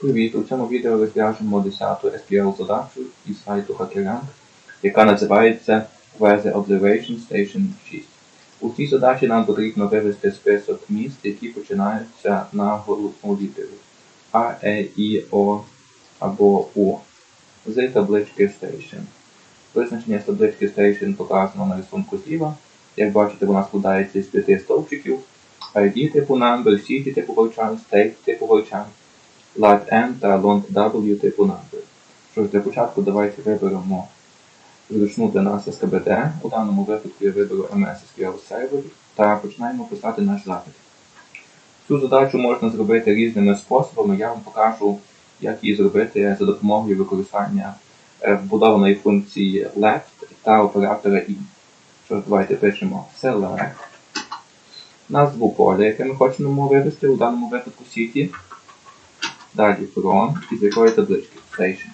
Привіт! У цьому відео розв'яжемо 10 SQL задачу із сайту HackerRank, яка називається Weather Observation Station 6. У цій задачі нам потрібно вивести список міст, які починаються на голосну літеру А, Е, І, О або У з таблички Station. Визначення з таблички Station показано на рисунку зліва. Як бачите, вона складається з п'яти стовпчиків. ID типу number, city типу вивчань, state типу вивчань, lat n та long w типу number. Що ж, для початку давайте виберемо зручну для нас СКБТ. У даному випадку я виберу MS SQL Server та починаємо писати наш запит. Цю задачу можна зробити різними способами. Я вам покажу, як її зробити за допомогою використання е, вбудованої функції left та оператора in. Що ж, давайте пишемо select назву поля, яке ми хочемо вивести, у даному випадку City. Далі from, із якої таблички Station.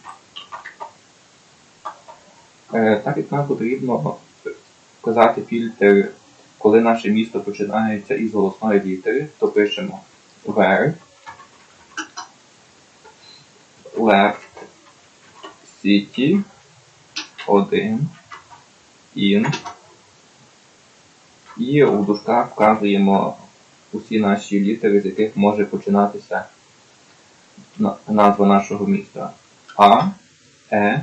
Е, так як нам потрібно вказати фільтр, коли наше місто починається із голосної літери, то пишемо where left city 1 in і у дужках вказуємо усі наші літери, з яких може починатися на- назва нашого міста. А, Е,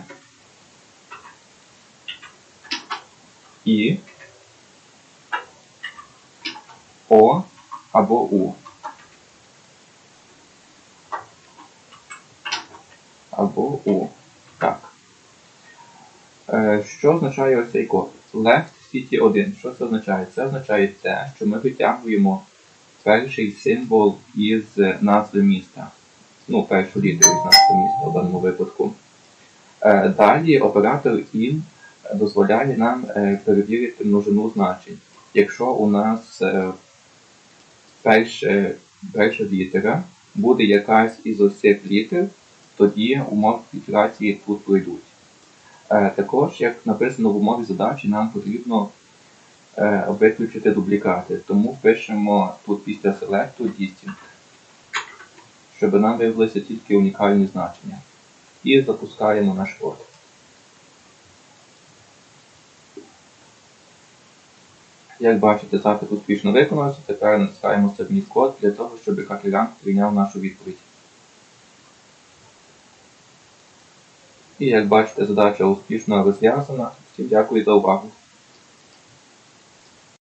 І, О або У. Або У. Так. Е, Що означає ось цей код? Left City 1. Що це означає? Це означає те, що ми витягуємо перший символ із назви міста. Ну, першу літеру із назви міста в даному випадку. Е, Далі оператор in дозволяє нам е, перевірити множину значень. Якщо у нас е, перше, перша літера буде якась із цих літер, тоді умови фільтрації тут пройдуть. Також, як написано в умові задачі, нам потрібно виключити дублікати. Тому пишемо тут після селекту distinct, щоб нам виявилися тільки унікальні значення. І запускаємо наш код. Як бачите, запит успішно виконався. Тепер натискаємо Submit код для того, щоб HackerRank прийняв нашу відповідь. І як бачите, задача успішно розв'язана. Всім дякую за увагу.